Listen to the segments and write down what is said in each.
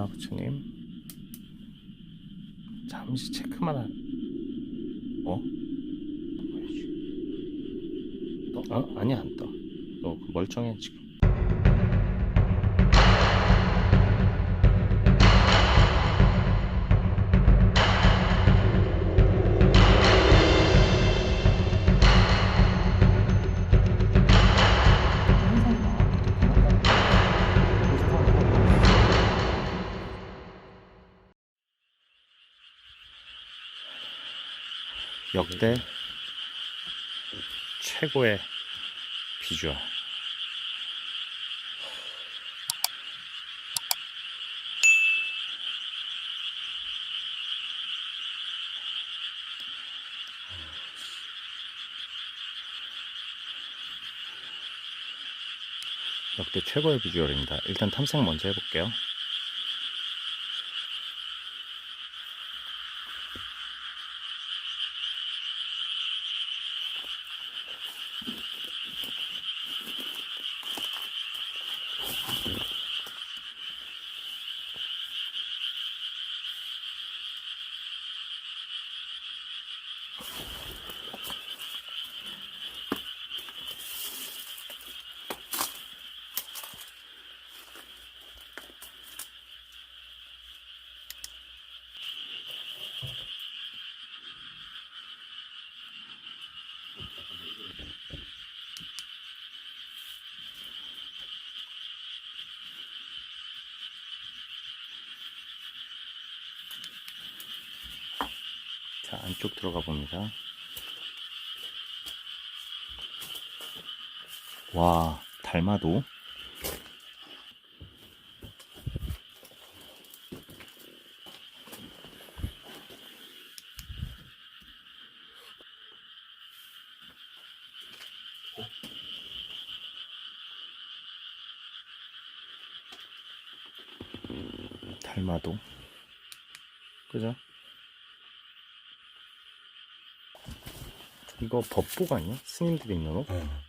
죄송합니다 부처님 잠시 체크만 하... 어? 어? 아니 안떠 너그 멀쩡해 지금 역대 최고의 비주얼. 역대 최고의 비주얼입니다. 일단 탐색 먼저 해볼게요. 자, 안쪽 들어가 봅니다. 와, 달마도. 달마도. 그죠? 이거 법복 아니야? 스님들이 입는 옷? 어.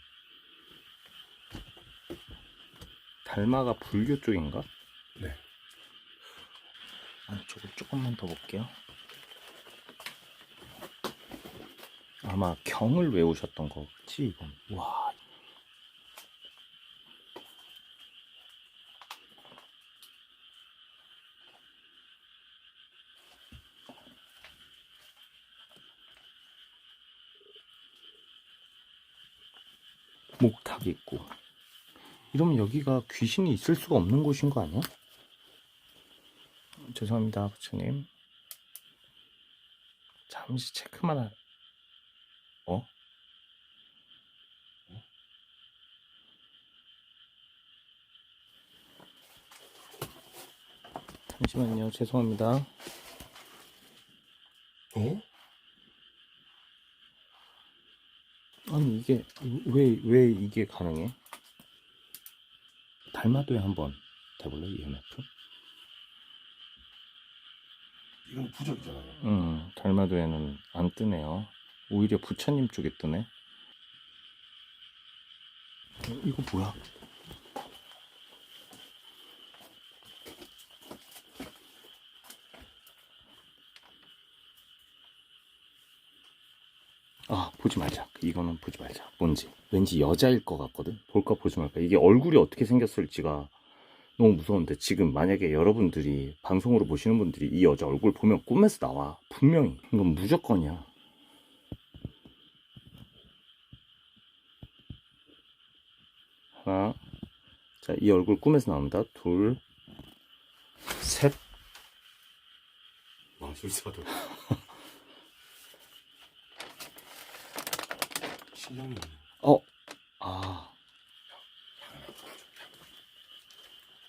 달마가 불교 쪽인가? 네. 안쪽을 조금만 더 볼게요. 아마 경을 외우셨던 거지, 이건. 와. 목탁 있고. 이러면 여기가 귀신이 있을 수가 없는 곳인 거 아니야? 죄송합니다, 부처님. 잠시 체크만 하... 어? 잠시만요, 죄송합니다. 어? 아니, 이게, 왜, 왜 이게 가능해? 달마도에 한번 대볼래, EMF? 이건 부적이잖아요. 음, 달마도에는 안 뜨네요. 오히려 부처님 쪽에 뜨네. 어, 이거 뭐야? 아, 보지 말자. 이거는 보지 말자. 뭔지. 왠지 여자일 것 같거든? 볼까 보지 말까. 이게 얼굴이 어떻게 생겼을지가 너무 무서운데 지금 만약에 여러분들이 방송으로 보시는 분들이 이 여자 얼굴 보면 꿈에서 나와 분명히 이건 무조건이야 하나 자 이 얼굴 꿈에서 나옵니다 둘셋 마술사도. 어, 아,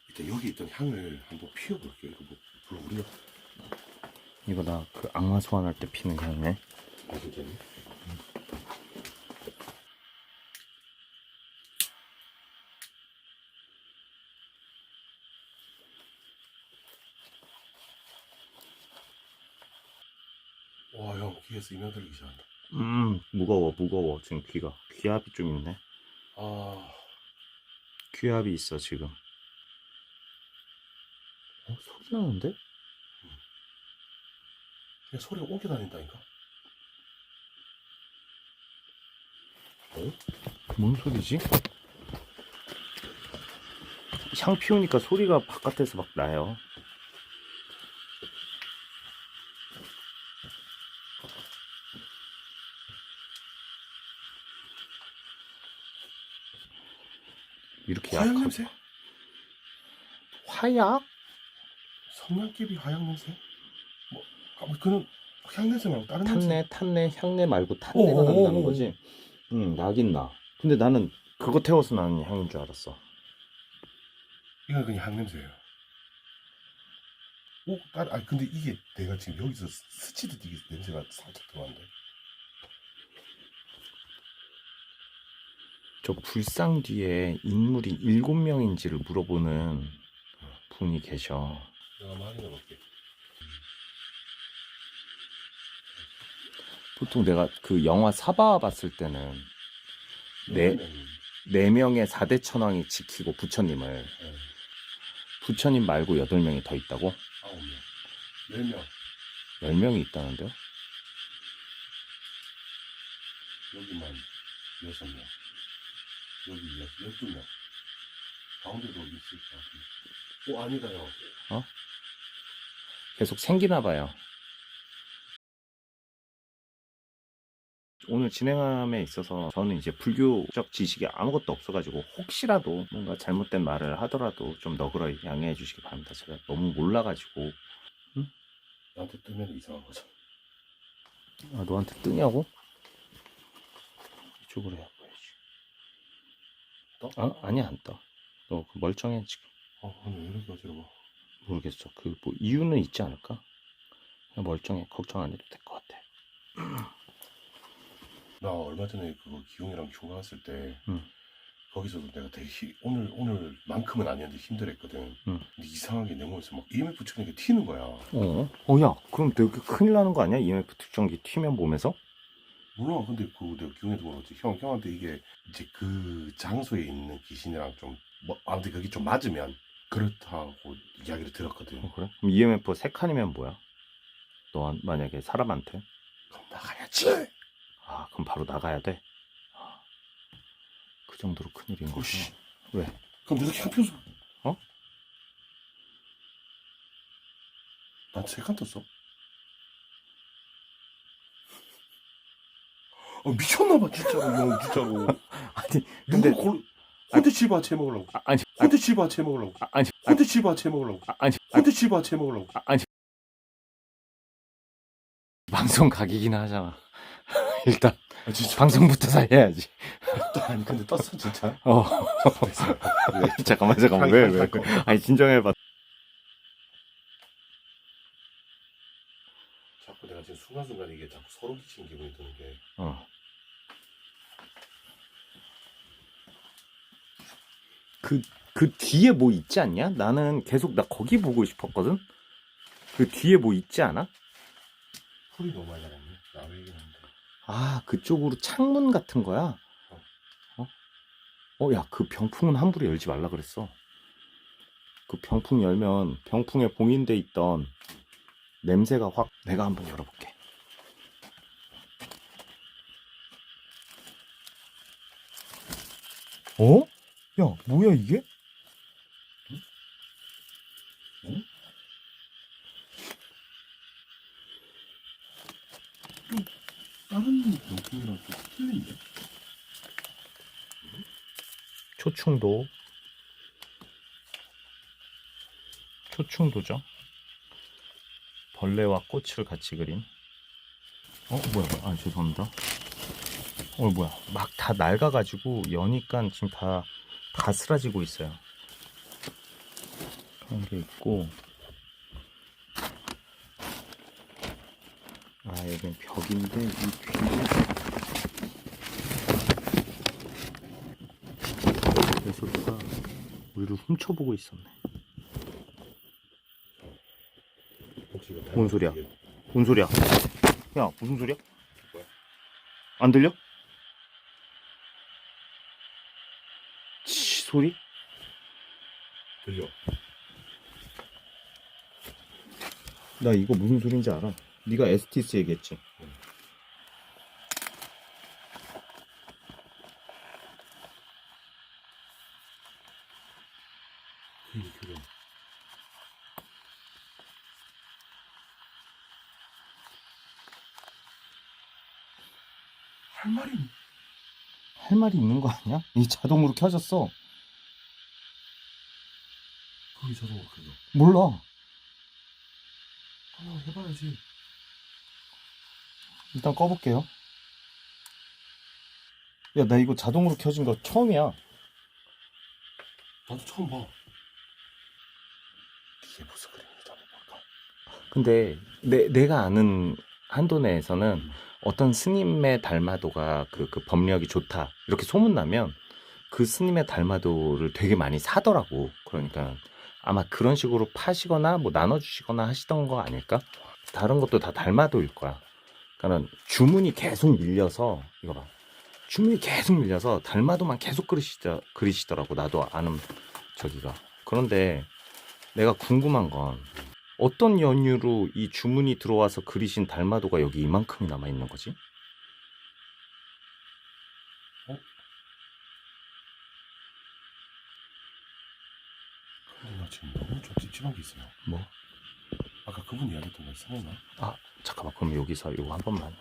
일단 여기 있던 향을 한번 피워볼게요. 이거 뭐, 별로 우리가 이거 나 그 악마 소환할 때 피는 향이네. 아, 진짜네. 와, 형, 귀에서 이명 들리기 시작한다. 음, 무거워, 무거워. 지금 귀가. 귀압이 좀 있네. 아, 귀압이 있어 지금. 어 소리 나는데? 그냥 소리가 옮겨 다닌다니까. 뭔 소리지? 향 피우니까 소리가 바깥에서 막 나요. 화약 약하고 냄새? 화약? 성냥개비 화약 냄새? 뭐, 아, 뭐 그는 향 냄새 말고 다른 냄새? 탄내, 탄내, 향내 말고 탄내가 오, 오, 난다는 오, 오. 거지. 응, 나긴 나. 근데 나는 그거 태워서 나는 향인 줄 알았어. 이건 그냥 향 냄새예요. 오, 딸, 아 근데 이게 내가 지금 여기서 스- 스치듯 이게 냄새가 살짝 들어왔는데. 저 불상 뒤에 인물이 일곱 명인지를 물어보는 분이 계셔. 내가 한번 확인해 볼게. 보통 내가 그 영화 사바 봤을 때는 네. 네 명의 4대 천왕이 지키고 부처님을 네. 부처님 말고 여덟 명이 더 있다고? 아홉 명, 열 명. 열 명이 있다는데요? 여기만 여섯 명. 여기 여- 열두 명. 가운데도 있을 것 같은데. 오, 아니다요. 계속 생기나 봐요. 오늘 진행함에 있어서 저는 이제 불교적 지식이 아무것도 없어가지고 혹시라도 뭔가 잘못된 말을 하더라도 좀 너그러이 양해해 주시기 바랍니다. 제가 너무 몰라가지고 나한테 뜨면 이상한 거죠. 아 너한테 뜨냐고? 이쪽으로 해봐야지. 떠? 아 아니야 안 떠. 너그 멀쩡해 지금. 어, 오늘 왜 이렇게 어지러워? 모르겠어. 그 뭐 이유는 있지 않을까? 그냥 멀쩡해. 걱정 안 해도 될 것 같아. 나 얼마 전에 그거 기용이랑 휴가 갔을 때 응. 거기서도 내가 되게 히- 오늘 오늘만큼은 아니었는데 힘들었거든. 응. 근데 이상하게 내 몸에서 막 EMF 측정기 튀는 거야. 어? 어, 야, 그럼 되게 큰일 나는 거 아니야? EMF 특정기 튀면 몸에서? 몰라. 근데 그 내가 기용이한테 물었지. 형, 형한테 이게 이제 그 장소에 있는 귀신이랑 좀 뭐, 아무튼 그게 좀 맞으면 그렇다고 이야기를 들었거든. 어, 그래? 그럼 EMF 세 칸이면 뭐야? 너 만약에 사람한테? 그럼 나가야지. 아, 그럼 바로 나가야 돼? 아, 그 정도로 큰 일인 거야. 오씨. 왜? 그럼 내가 향 피워서. 어? 난세칸 떴어. 미쳤나봐, 진짜로, 형, 진짜로. 아니, 누구 근데, 골, 혼대치바 채 먹으려고. 아, 아니, 아, 혼대치바 채 먹으려고. 아, 아니, 아, 혼대치바 채 먹으려고. 아, 아니, 아, 혼대치바 채 먹으려고. 아, 아니. 방송 각이긴 하잖아. 일단, 아, 진짜. 방송부터 살려야지. 아니, 근데 떴어, 진짜. 어. 잠깐만, 잠깐만. 왜, 왜? 거. 아니, 진정해봐. 자꾸 내가 지금 순간순간 이게 자꾸 소름 끼치는 기분이 드는 게. 어. 그, 그 뒤에 뭐 있지 않냐? 나는 계속 나 거기 보고 싶었거든? 그 뒤에 뭐 있지 않아? 풀이 너무 많이 나갔네. 나왜 얘기하는데. 아, 그쪽으로 창문 같은 거야? 어? 어, 야, 그 병풍은 함부로 열지 말라 그랬어. 그 병풍 열면 병풍에 봉인돼 있던 냄새가 확, 내가 한번 열어볼게. 어? 야, 뭐야 이게? 다른 병풍이랑 좀 틀린데? 초충도. 초충도죠. 벌레와 꽃을 같이 그린. 어, 뭐야. 아, 죄송합니다. 어, 뭐야. 막 다 낡아가지고 여니까 지금 다, 다 쓰러지고 있어요. 그런 게 있고. 아, 여긴 벽인데, 이 뒤에. 예술가 우리를 훔쳐보고 있었네. 뭔 소리야? 뭔 소리야? 야, 무슨 소리야? 안 들려? 치 소리? 들려. 나 이거 무슨 소린지 알아. 네가 STS 얘기했지. 그래. 할 말이 할 말이 있는 거 아니야? 이 자동으로 켜졌어. 거기 자동으로 켜져. 몰라. 하나 해봐야지. 일단 꺼볼게요. 야, 나 이거 자동으로 켜진 거 처음이야. 나도 처음 봐. 이게 무슨 볼까? 근데 내, 내가 아는 한도 내에서는 어떤 스님의 달마도가 그, 그 법력이 좋다 이렇게 소문나면 그 스님의 달마도를 되게 많이 사더라고 그러니까 아마 그런 식으로 파시거나 뭐 나눠주시거나 하시던 거 아닐까? 다른 것도 다 달마도일 거야. 그러니까 주문이 계속 밀려서 이거 봐. 주문이 계속 밀려서 달마도만 계속 그리시더, 그리시더라고 나도 아는 저기가. 그런데 내가 궁금한 건 어떤 연유로 이 주문이 들어와서 그리신 달마도가 여기 이만큼이 남아 있는 거지? 근데 나 지금 너무 좀 찝찝한 게 있어요. 뭐? 아까 그분 이야기했던 거 생각나? 아 잠깐만. 그럼 여기서 이거 한 번만.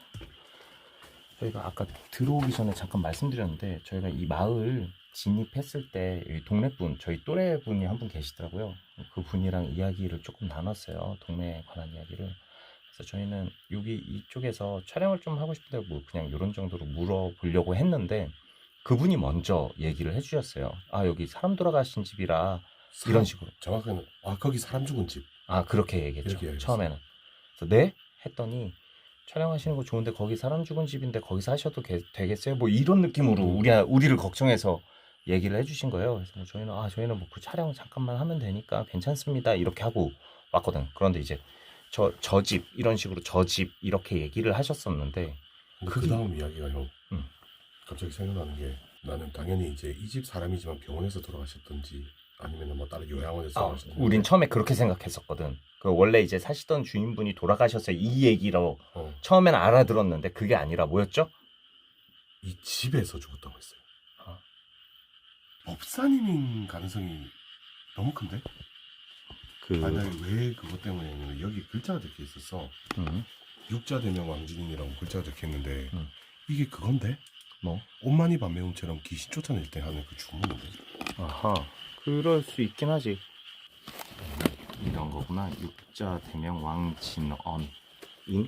저희가 아까 들어오기 전에 잠깐 말씀드렸는데 저희가 이 마을 진입했을 때 여기 동네 분 저희 또래 분이 한 분 계시더라고요. 그 분이랑 이야기를 조금 나눴어요. 동네에 관한 이야기를. 그래서 저희는 여기 이쪽에서 촬영을 좀 하고 싶은데 뭐 그냥 이런 정도로 물어보려고 했는데 그분이 먼저 얘기를 해주셨어요. 아 여기 사람 돌아가신 집이라 이런 식으로 정확하게는 아 거기 사람 죽은 집. 아 그렇게 얘기했죠. 처음에는 그래서 네 했더니 촬영하시는 거 좋은데 거기 사람 죽은 집인데 거기서 하셔도 게- 되겠어요 뭐 이런 느낌으로 음. 우리 우리를 걱정해서 얘기를 해주신 거예요 그래서 뭐 저희는 아 저희는 뭐 그 촬영 잠깐만 하면 되니까 괜찮습니다 이렇게 하고 왔거든 그런데 이제 저 저 집 이런 식으로 저 집 이렇게 얘기를 하셨었는데 그 다음 이야기가 형. 응. 갑자기 생각나는 게 나는 당연히 이제 이 집 사람이지만 병원에서 돌아가셨던지 아니면 뭐 다른 요양원에서 아. 우린 처음에 그렇게 생각했었거든 그 원래 이제 사시던 주인분이 돌아가셔서 이 얘기로 어, 처음엔 알아들었는데 그게 아니라 뭐였죠? 이 집에서 죽었다고 했어요. 아. 법사님인 가능성이 너무 큰데? 그 아니 나왜 그것 때문에 여기 글자가 적혀 있었어. 음, 육자 대명 왕진인이라고 글자가 적혀 있는데 음. 이게 그건데? 뭐 옷만이 반매운처럼 귀신 쫓아낼 때 하는 그 주문인데. 아하, 그럴 수 있긴 하지. 이런 거구나. 육자 대명 왕진언 인.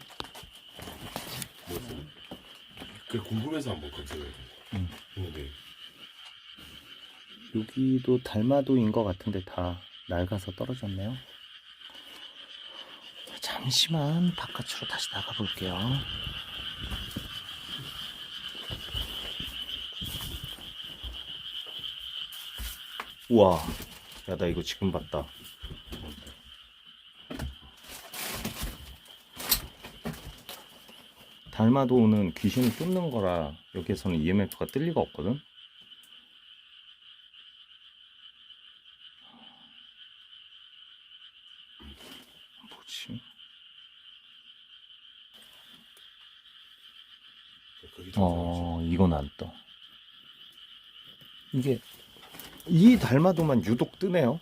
뭐였어? 그 궁금해서 한번 검색해 음. 했는데 여기도 달마도인 것 같은데 다 낡아서 떨어졌네요. 잠시만 바깥으로 다시 나가 볼게요. 우와, 야 나 이거 지금 봤다. 달마도는 귀신을 쫓는 거라 여기에서는 EMF가 뜰 리가 없거든. 뭐지? 어, 이건 안 떠. 이게 이 달마도만 유독 뜨네요.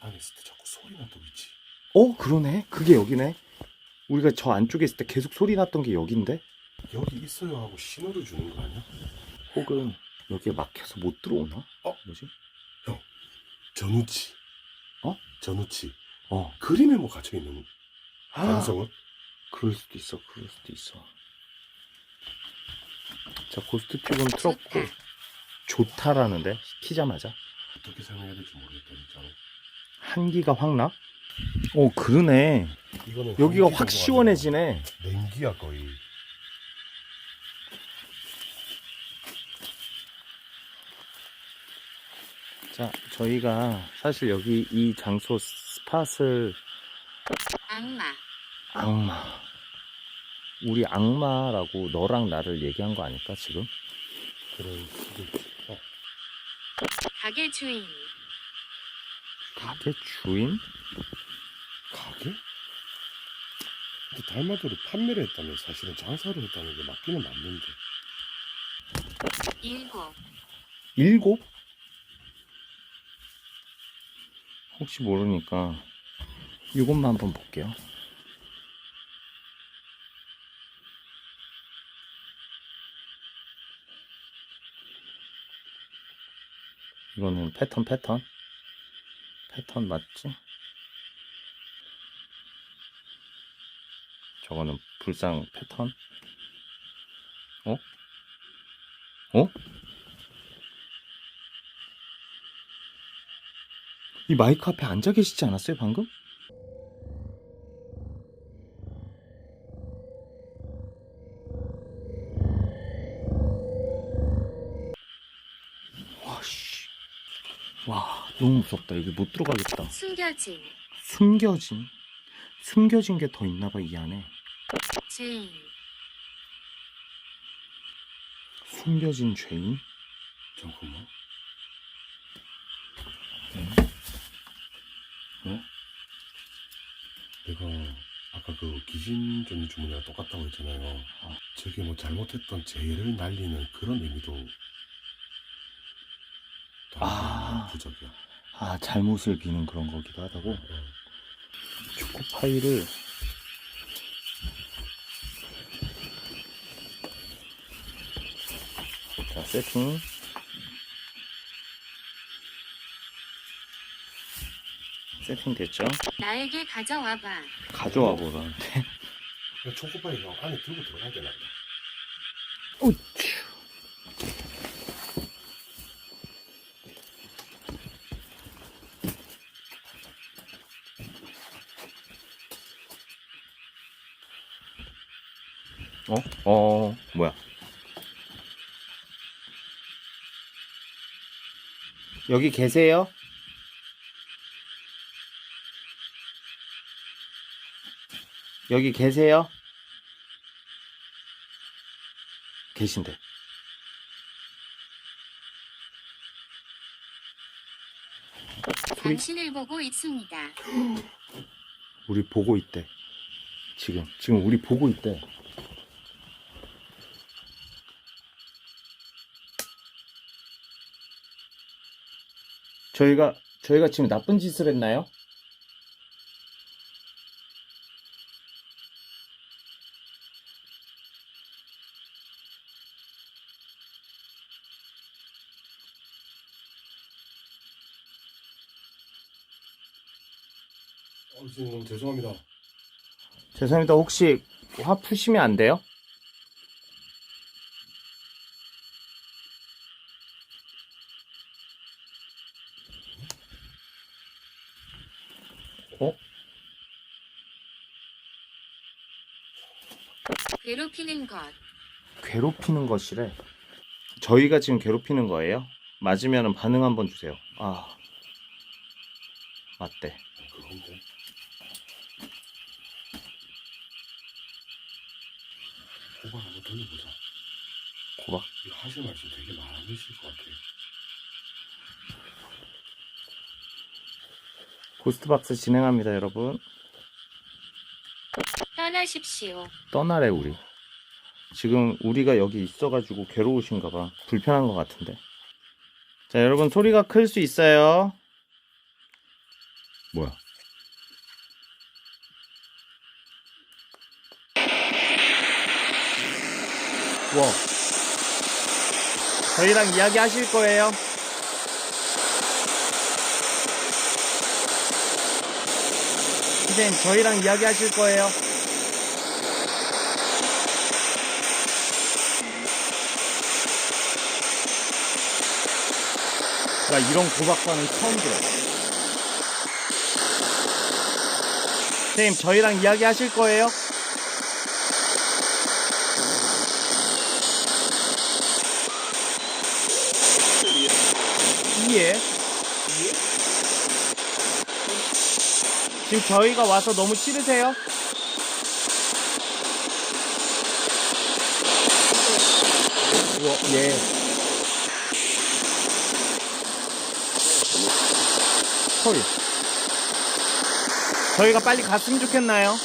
안에 있을 때 자꾸 소리 나도 있지. 어, 그러네. 그게 여기네. 우리가 저 안쪽에 있을 때 계속 소리 났던 게 여긴데? 여기 있어요 하고 신호를 주는 거 아니야? 혹은 여기에 막혀서 못 들어오나? 어? 뭐지? 전우치. 어? 전우치. 어. 그림에 뭐 갇혀 있는 아, 가능성은? 그럴 수도 있어. 그럴 수도 있어. 자, 고스트 튜브는 틀었고 좋다라는데 키자마자 어떻게 설명해야 될지 모르겠다 진짜로. 한기가 확 나? 어, 그러네. 이거는 여기가 확 시원해지네. 냉기야 거의. 자, 저희가 사실 여기 이 장소 스팟을 악마, 악마. 우리 악마라고 너랑 나를 얘기한 거 아닐까 지금? 있지. 어, 가게 주인, 가게 주인? 가게? 근데 달마도를 판매를 했다면 사실은 장사를 했다는 게 맞기는 맞는데. 일곱, 일곱? 혹시 모르니까 이것만 한번 볼게요. 이거는 패턴 패턴 패턴 맞지? 저거는 불상 패턴 어? 어? 이 마이크 앞에 앉아 계시지 않았어요, 방금? 너무 무섭다. 여기 못 들어가겠다. 숨겨진, 숨겨진. 숨겨진 게 더 있나봐, 이 안에. 죄인, 숨겨진 죄인? 잠깐만. 어? 내가 아까 그 귀신 전 주문이랑 똑같다고 했잖아요. 어. 저게 뭐 잘못했던 죄를 날리는 그런 의미도 아. 부적이야. 아, 잘못을 비는 그런 거기도 하다고? 어. 초코파이를 자 세팅 세팅 됐죠? 나에게 가져와봐. 가져와 보라는데 초코파이 형 안에 들고 들어가야 되나 보다. 우쭈 어? 어 뭐야 여기 계세요? 여기 계세요? 계신데 당신을 보고 있습니다. 우리 보고 있대. 지금 지금 우리 보고 있대. 저희가 저희가 지금 나쁜 짓을 했나요? 어, 선생님 너무 죄송합니다. 죄송합니다. 혹시 화 푸시면 안 돼요? 어? 괴롭히는 것, 괴롭히는 것이래. 저희가 지금 괴롭히는 거예요? 맞으면 반응 한번 주세요. 아, 맞대. 그런데 호박 한번 돌려보자. 고박. 이거 하실 말씀 되게 많으실 것 같아요. 고스트박스 진행합니다, 여러분. 떠나십시오. 떠나래, 우리. 지금 우리가 여기 있어가지고 괴로우신가 봐. 불편한 것 같은데. 자, 여러분, 소리가 클 수 있어요. 뭐야? 와. 저희랑 이야기 하실 거예요? 선생님, 저희랑 이야기 하실 거예요? 나 이런 고박반은 처음 들어. 선생님, 저희랑 이야기 하실 거예요? 예. 지금 저희가 와서 너무 싫으세요? 우와, 예. 소리 저희가 빨리 갔으면 좋겠나요?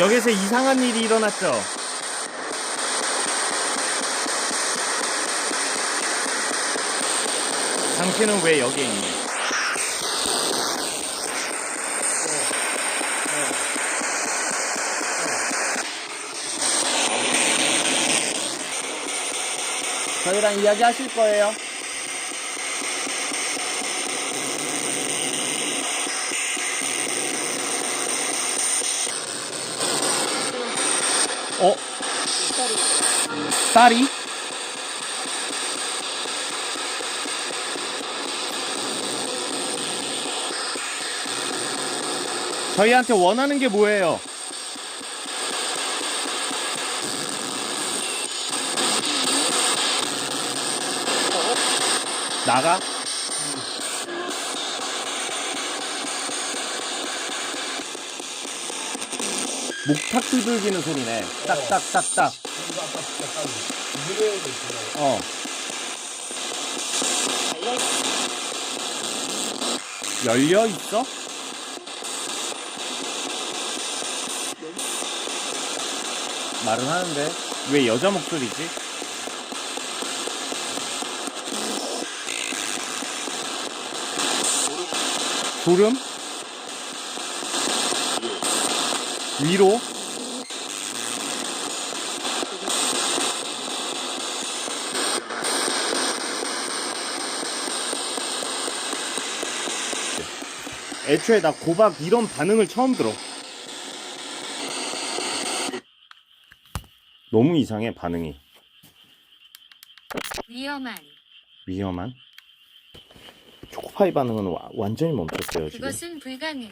여기서 이상한 일이 일어났죠? 당신은 왜 여기에 있니? 저희랑 이야기 하실 거예요? 어? 딸이? 저희한테 원하는 게 뭐예요? 나가? 목탁 두들기는 소리네. 딱딱딱딱. 어. 열려 있어? 말은 하는데 왜 여자 목소리지? 졸음? 위로? 애초에 나 고박 이런 반응을 처음 들어. 너무 이상해 반응이. 위험한. 위험한? 초코파이 반응은 와- 완전히 멈췄어요 지금. 그것은 불가능.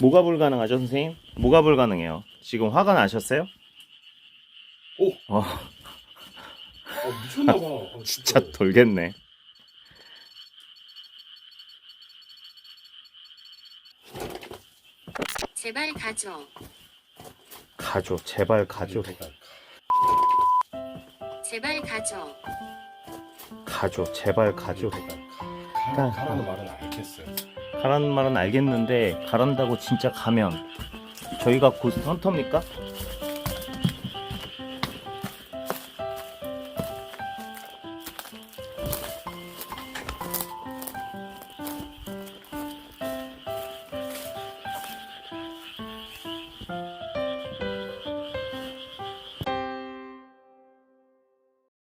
뭐가 불가능하죠 선생님? 뭐가 불가능해요? 지금 화가 나셨어요? 오! 어, 어, 미쳤나봐. 어, 진짜 돌겠네. 제발 가져. 가줘, 제발 가줘, 제발 가져. 가줘, 제발 가줘. 가, 가라는 말은 알겠어요. 가라는 말은 알겠는데 가란다고 진짜 가면 저희가 고스트 헌터입니까?